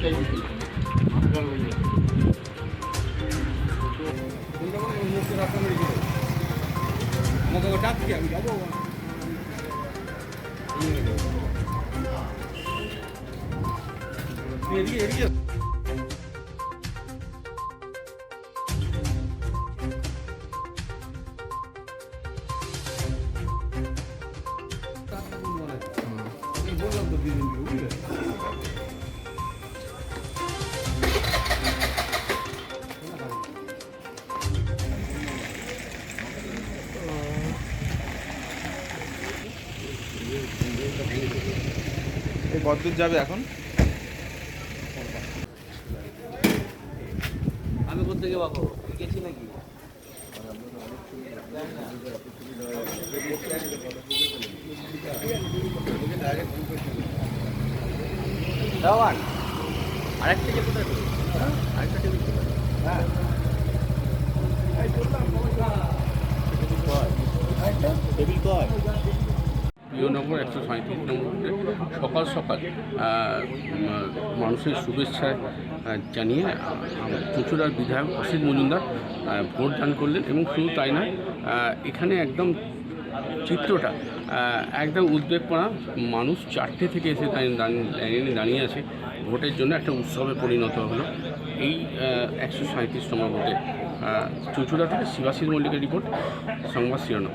আমাকে ডাকছি আমি যাবো এদিকে এদিকে কতদূর যাবে এখন? আমি কোথেকে বাবু গেছি নাকি? আরেকটা যে কোথায় আরেকটা টেবিল টেবিল প্রিয়নগর একশো সাঁত্রিশ নম্বর সকাল সকাল মানুষের শুভেচ্ছা জানিয়ে চুঁচুড়ার বিধায়ক অসিত মজুমদার ভোট দান করলেন এবং শুধু তাই নয় এখানে একদম চিত্রটা একদম উদ্বেগপনা মানুষ চারটে থেকে এসে দাঁড়িয়ে- দাঁড়িয়ে আছে। ভোটের জন্য একটা উৎসবে পরিণত হলো। এই একশো সাঁত্রিশ নম্বর ভোটে চুঁচুড়া থেকে শিবাশিস মল্লিকের রিপোর্ট, সংবাদ শিরোনাম।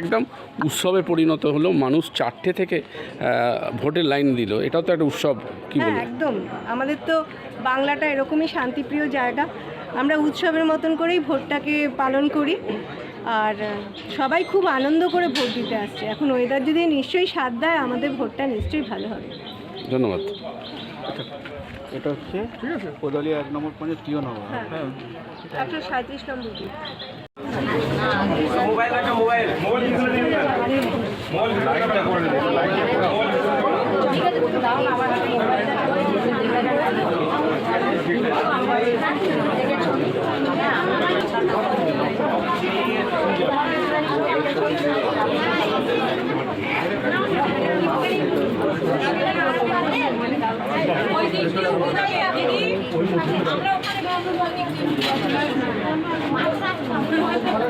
একদম উৎসবে পরিণত হলো মানুষ চারটে থেকে ভোটের লাইন দিল। এটাও তো একটা উৎসব কি হ্যাঁ বলব? একদম। আমাদের তো বাংলাটা এরকমই শান্তিপ্রিয় জায়গা। আমরা উৎসবের মতন করেই ভোটটাকে পালন করি। আর সবাই খুব আনন্দ করে ভোট দিতে আসছে। এখন ওয়েদার যদি নিশ্চয়ই সাথ দেয় আমাদের ভোটটা নিশ্চয়ই ভালো হবে। ধন্যবাদ। এটা হচ্ছে ঠিক আছে। কোদালি এক নম্বর পয়েন্টে প্রিয় নগর হ্যাঁ। একশো সাঁত্রিশ নম্বর ಮೊಬೈಲ್ ಹಾಕ ಮೊಬೈಲ್ ಮೊಬೈಲ್ ಲೈಟ್ ತಗೊಳ್ಳಿ আমরা ওখানে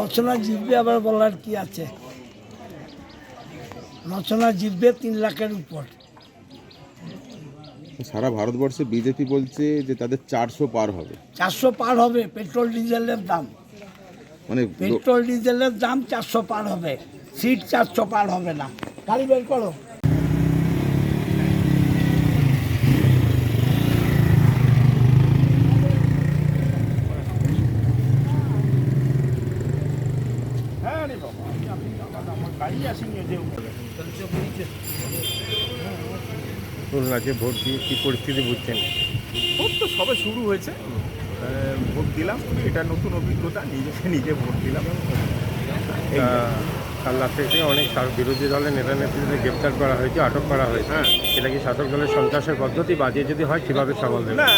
রচনা জিতবে আবার বলার কি আছে? রচনা জিতবে তিন লাখের উপর। সারা ভারতবর্ষে বিজেপি বলছে যে তাদের চারশো পার হবে। চারশো পার হবে পেট্রোল ডিজেলের দাম। মানে পেট্রোল ডিজেলের দাম চারশো পার হবে। সিট চারশো পার হবে না। গাড়ি বের করো। বলুন আজকে ভোট দিয়ে কী পরিস্থিতি বুঝছেন? ভোট তো সবে শুরু হয়েছে। ভোট দিলাম। এটা নতুন অভিজ্ঞতা নিজেকে নিজে ভোট দিলাম। এই কাল রাত্রে থেকে অনেক বিরোধী দলের নেতা নেত্রীদের গ্রেপ্তার করা হয়েছে আটক করা হয়েছে। হ্যাঁ। এটা কি শাসক দলের সন্ত্রাসের পদ্ধতি? বাজে যদি হয় কীভাবে সামাল দেবে না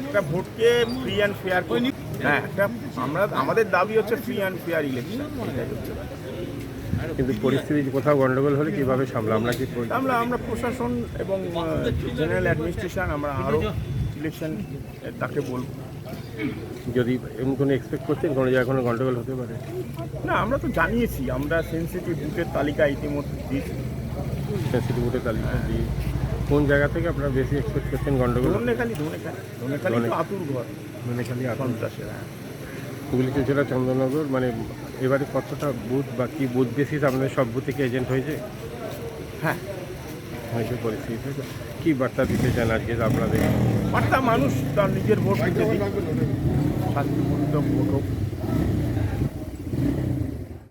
একটা ভোটকে ফ্রি অ্যান্ড ফেয়ার করে হ্যাঁ। একটা আমরা আমাদের দাবি হচ্ছে ফ্রি অ্যান্ড ফেয়ার ইলেকশন হচ্ছে কিন্তু পরিস্থিতি কোথাও গন্ডগোল হলে কীভাবে সামলা আমরা কি করি? আমরা আমরা প্রশাসন এবং জেনারেল অ্যাডমিনিস্ট্রেশন আমরা আরও ইলেকশন তাকে বলব। যদি এমন কোনো এক্সপেক্ট করছেন কোনো জায়গায় কোনো গন্ডগোল হতে পারে? না আমরা তো জানিয়েছি আমরা সেন্সিটিভ বুথের তালিকা ইতিমধ্যে দিয়েছি। সেন্সিটিভ ভোটের তালিকা দিয়ে। কোন জায়গা থেকে আপনারা বেশি এক্সপেক্ট করছেন গন্ডগোল? ধনেখালি ধনেখালি। ধনেখালি আতুর ঘর। মানে খালি এখন সন্ত্রাসের জেলা চন্দ্রনগর মানে এবারে কতটা বুথ বা কী বুথ বেসিস আপনাদের সব বুথে কি এজেন্ট হয়েছে? হ্যাঁ। হয়েছে পরিস্থিতি কী বার্তা দিতে চান আজকে আপনাদের? বার্তা মানুষ তার নিজের ভোট দিতে শান্তিপূর্ণ ভোট হোক।